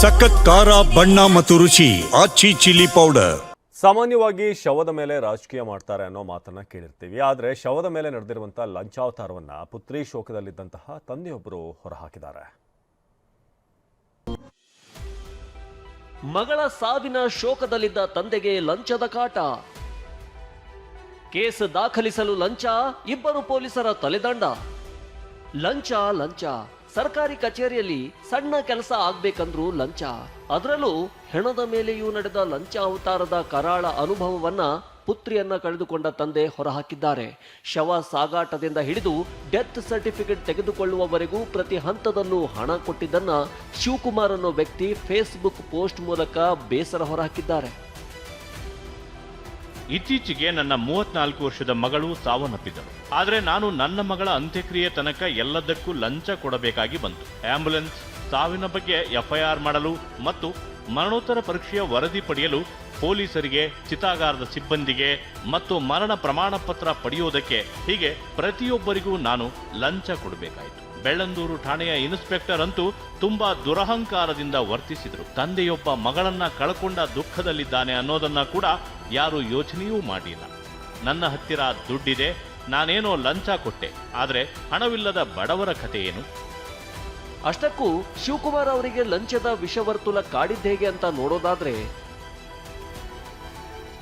ಸಖತ್ ಖಾರ ಬಣ್ಣ ಮತ್ತು ರುಚಿ ಆಚಿ ಚಿಲ್ಲಿ ಪೌಡರ್. ಸಾಮಾನ್ಯವಾಗಿ ಶವದ ಮೇಲೆ ರಾಜಕೀಯ ಮಾಡ್ತಾರೆ ಅನ್ನೋ ಮಾತನ್ನ ಕೇಳಿರ್ತೀವಿ. ಆದರೆ ಶವದ ಮೇಲೆ ನಡೆದಿರುವಂತಹ ಲಂಚಾವತಾರವನ್ನ ಪುತ್ರಿ ಶೋಕದಲ್ಲಿದ್ದಂತಹ ತಂದೆಯೊಬ್ಬರು ಹೊರಹಾಕಿದ್ದಾರೆ. ಮಗಳ ಸಾವಿನ ಶೋಕದಲ್ಲಿದ್ದ ತಂದೆಗೆ ಲಂಚದ ಕಾಟ. ಕೇಸ್ ದಾಖಲಿಸಲು ಲಂಚ ಇಬ್ಬರು ಪೊಲೀಸರ ತಲೆದಂಡ. ಲಂಚ ಲಂಚ. ಸರ್ಕಾರಿ ಕಚೇರಿಯಲ್ಲಿ ಸಣ್ಣ ಕೆಲಸ ಆಗ್ಬೇಕಂದ್ರೂ ಲಂಚ. ಅದರಲ್ಲೂ ಹೆಣದ ಮೇಲೆಯೂ ನಡೆದ ಲಂಚ ಅವತಾರದ ಕರಾಳ ಅನುಭವವನ್ನ ಪುತ್ರಿಯನ್ನ ಕಳೆದುಕೊಂಡ ತಂದೆ ಹೊರಹಾಕಿದ್ದಾರೆ. ಶವ ಸಾಗಾಟದಿಂದ ಹಿಡಿದು ಡೆತ್ ಸರ್ಟಿಫಿಕೇಟ್ ತೆಗೆದುಕೊಳ್ಳುವವರೆಗೂ ಪ್ರತಿ ಹಂತದಲ್ಲೂ ಹಣ ಕೊಟ್ಟಿದ್ದನ್ನ ಶಿವಕುಮಾರ್ ಅನ್ನೋ ವ್ಯಕ್ತಿ ಫೇಸ್ಬುಕ್ ಪೋಸ್ಟ್ ಮೂಲಕ ಬೇಸರ ಹೊರಹಾಕಿದ್ದಾರೆ. ಇತ್ತೀಚೆಗೆ ನನ್ನ ಮೂವತ್ನಾಲ್ಕು ವರ್ಷದ ಮಗಳು ಸಾವನ್ನಪ್ಪಿದ್ದರು ಆದರೆ ನಾನು ನನ್ನ ಮಗಳ ಅಂತ್ಯಕ್ರಿಯೆ ತನಕ ಎಲ್ಲದಕ್ಕೂ ಲಂಚ ಕೊಡಬೇಕಾಗಿ ಬಂತು. ಆಂಬ್ಯುಲೆನ್ಸ್ ಸಾವಿನ ಬಗ್ಗೆ ಎಫ್ಐಆರ್ ಮಾಡಲು ಮತ್ತು ಮರಣೋತ್ತರ ಪರೀಕ್ಷೆಯ ವರದಿ ಪಡೆಯಲು ಪೊಲೀಸರಿಗೆ, ಚಿತಾಗಾರದ ಸಿಬ್ಬಂದಿಗೆ ಮತ್ತು ಮರಣ ಪ್ರಮಾಣ ಪತ್ರ ಪಡೆಯುವುದಕ್ಕೆ ಹೀಗೆ ಪ್ರತಿಯೊಬ್ಬರಿಗೂ ನಾನು ಲಂಚ ಕೊಡಬೇಕಾಯಿತು. ಬೆಳ್ಳಂದೂರು ಠಾಣೆಯ ಇನ್ಸ್ಪೆಕ್ಟರ್ ಅಂತೂ ತುಂಬಾ ದುರಹಂಕಾರದಿಂದ ವರ್ತಿಸಿದರು. ತಂದೆಯೊಬ್ಬ ಮಗಳನ್ನ ಕಳ್ಕೊಂಡ ದುಃಖದಲ್ಲಿದ್ದಾನೆ ಅನ್ನೋದನ್ನ ಕೂಡ ಯಾರು ಯೋಚನೆಯೂ ಮಾಡಿಲ್ಲ. ನನ್ನ ಹತ್ತಿರ ದುಡ್ಡಿದೆ, ನಾನೇನೋ ಲಂಚ ಕೊಟ್ಟೆ, ಆದರೆ ಹಣವಿಲ್ಲದ ಬಡವರ ಕಥೆ ಅಷ್ಟಕ್ಕೂ ಶಿವಕುಮಾರ್ ಅವರಿಗೆ ಲಂಚದ ವಿಷವರ್ತುಲ ಕಾಡಿದ್ದೇಗೆ ಅಂತ ನೋಡೋದಾದ್ರೆ,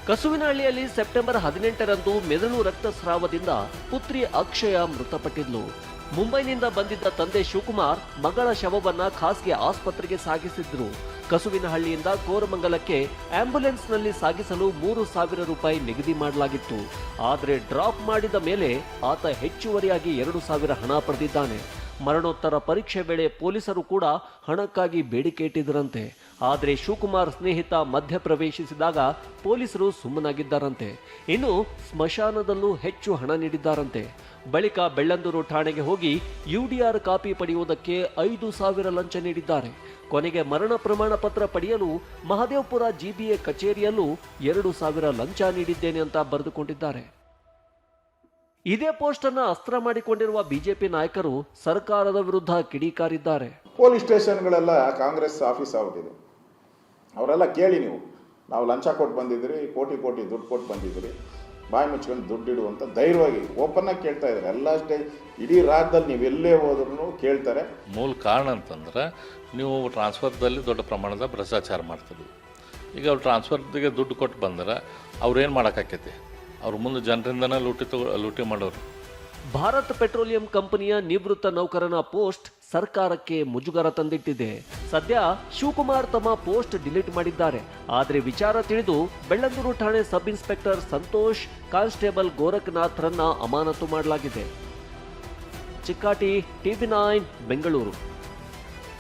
ಕಸುವಿನಹಳ್ಳಿಯಲ್ಲಿ ಸೆಪ್ಟೆಂಬರ್ ಹದಿನೆಂಟರಂದು ಮೆದುಳು ರಕ್ತಸ್ರಾವದಿಂದ ಪುತ್ರಿ ಅಕ್ಷಯ ಮೃತಪಟ್ಟಿದ್ಲು. ಮುಂಬೈನಿಂದ ಬಂದಿದ್ದ ತಂದೆ ಶಿವಕುಮಾರ್ ಮಗಳ ಶವವನ್ನ ಖಾಸಗಿ ಆಸ್ಪತ್ರೆಗೆ ಸಾಗಿಸಿದ್ರು. ಕಸುವಿನಹಳ್ಳಿಯಿಂದ ಕೋರಮಂಗಲಕ್ಕೆ ಆಂಬ್ಯುಲೆನ್ಸ್ನಲ್ಲಿ ಸಾಗಿಸಲು ಮೂರು ಸಾವಿರ ರೂಪಾಯಿ ನಿಗದಿ ಮಾಡಲಾಗಿತ್ತು. ಆದರೆ ಡ್ರಾಪ್ ಮಾಡಿದ ಮೇಲೆ ಆತ ಹೆಚ್ಚುವರಿಯಾಗಿ ಎರಡು ಸಾವಿರ ಹಣ ಪಡೆದಿದ್ದಾನೆ. ಮರಣೋತ್ತರ ಪರೀಕ್ಷೆ ವೇಳೆ ಪೊಲೀಸರು ಕೂಡ ಹಣಕ್ಕಾಗಿ ಬೇಡಿಕೆ ಇಟ್ಟಿದ್ದರಂತೆ. ಆದರೆ ಶಿವಕುಮಾರ್ ಸ್ನೇಹಿತ ಮಧ್ಯಪ್ರವೇಶಿಸಿದಾಗ ಪೊಲೀಸರು ಸುಮ್ಮನಾಗಿದ್ದಾರಂತೆ. ಇನ್ನು ಸ್ಮಶಾನದಲ್ಲೂ ಹೆಚ್ಚು ಹಣ ನೀಡಿದ್ದಾರಂತೆ. ಬಳಿಕ ಬೆಳ್ಳಂದೂರು ಠಾಣೆಗೆ ಹೋಗಿ ಯುಡಿಆರ್ ಕಾಪಿ ಪಡೆಯುವುದಕ್ಕೆ ಐದು ಸಾವಿರ ಲಂಚ ನೀಡಿದ್ದಾರೆ. ಕೊನೆಗೆ ಮರಣ ಪ್ರಮಾಣ ಪತ್ರ ಪಡೆಯಲು ಮಹದೇವಪುರ ಜಿಬಿಎ ಕಚೇರಿಯಲ್ಲೂ ಎರಡು ಸಾವಿರ ಲಂಚ ನೀಡಿದ್ದೇನೆ ಅಂತ ಬರೆದುಕೊಂಡಿದ್ದಾರೆ. ಇದೇ ಪೋಸ್ಟ್ ಅನ್ನ ಅಸ್ತ್ರ ಮಾಡಿಕೊಂಡಿರುವ ಬಿಜೆಪಿ ನಾಯಕರು ಸರ್ಕಾರದ ವಿರುದ್ಧ ಕಿಡಿಕಾರಿದ್ದಾರೆ. ಪೊಲೀಸ್ ಸ್ಟೇಷನ್ಗಳೆಲ್ಲ ಕಾಂಗ್ರೆಸ್ ಆಫೀಸ್ ಆಗಿದೆ ಅವರೆಲ್ಲ ಕೇಳಿ ನೀವು ನಾವು ಲಂಚ ಕೊಟ್ಟು ಬಂದಿದ್ದೀರಿ ಕೋಟಿ ಕೋಟಿ ದುಡ್ಡು ಕೊಟ್ಟು ಬಂದಿದ್ರಿ ಬಾಯಿ ಮುಚ್ಕೊಂಡು ದುಡ್ಡು ಇಡು ಅಂತ ಧೈರ್ಯವಾಗಿ ಆಗಿ ಕೇಳ್ತಾ ಇದ್ದಾರೆ. ಎಲ್ಲ ಸ್ಟೇ ಇಡೀ ರಾಜ್ಯದಲ್ಲಿ ನೀವು ಎಲ್ಲೇ ಹೋದ್ರೂ ಕೇಳ್ತಾರೆ. ಮೂಲ ಕಾರಣ ಅಂತಂದ್ರೆ ನೀವು ಟ್ರಾನ್ಸ್ಫರ್ದಲ್ಲಿ ದೊಡ್ಡ ಪ್ರಮಾಣದ ಭ್ರಷ್ಟಾಚಾರ ಮಾಡ್ತಿದ್ವಿ ಈಗ ಅವ್ರು ಟ್ರಾನ್ಸ್ಫರ್ಗೆ ದುಡ್ಡು ಕೊಟ್ಟು ಬಂದ್ರೆ ಅವ್ರು ಏನು ಮಾಡೋಕ್ಕಾಕೈತಿ? ಅವ್ರು ಮುಂದೆ ಜನರಿಂದನೇ ಲೂಟಿ ತಗೋ, ಲೂಟಿ ಮಾಡೋರು. ಭಾರತ್ ಪೆಟ್ರೋಲಿಯಂ ಕಂಪನಿಯ ನಿವೃತ್ತ ನೌಕರನ ಪೋಸ್ಟ್ ಸರ್ಕಾರಕ್ಕೆ ಮುಜುಗರ ತಂದಿಟ್ಟಿದೆ. ಸದ್ಯ ಶಿವಕುಮಾರ್ ತಮ್ಮ ಪೋಸ್ಟ್ ಡಿಲೀಟ್ ಮಾಡಿದ್ದಾರೆ. ಆದರೆ ವಿಚಾರ ತಿಳಿದು ಬೆಳ್ಳಂದೂರು ಠಾಣೆ ಸಬ್ ಇನ್ಸ್ಪೆಕ್ಟರ್ ಸಂತೋಷ್, ಕಾನ್ಸ್ಟೇಬಲ್ ಗೋರಖನಾಥ್ರನ್ನ ಅಮಾನತು ಮಾಡಲಾಗಿದೆ. Chikkati TV nine, Bengaluru.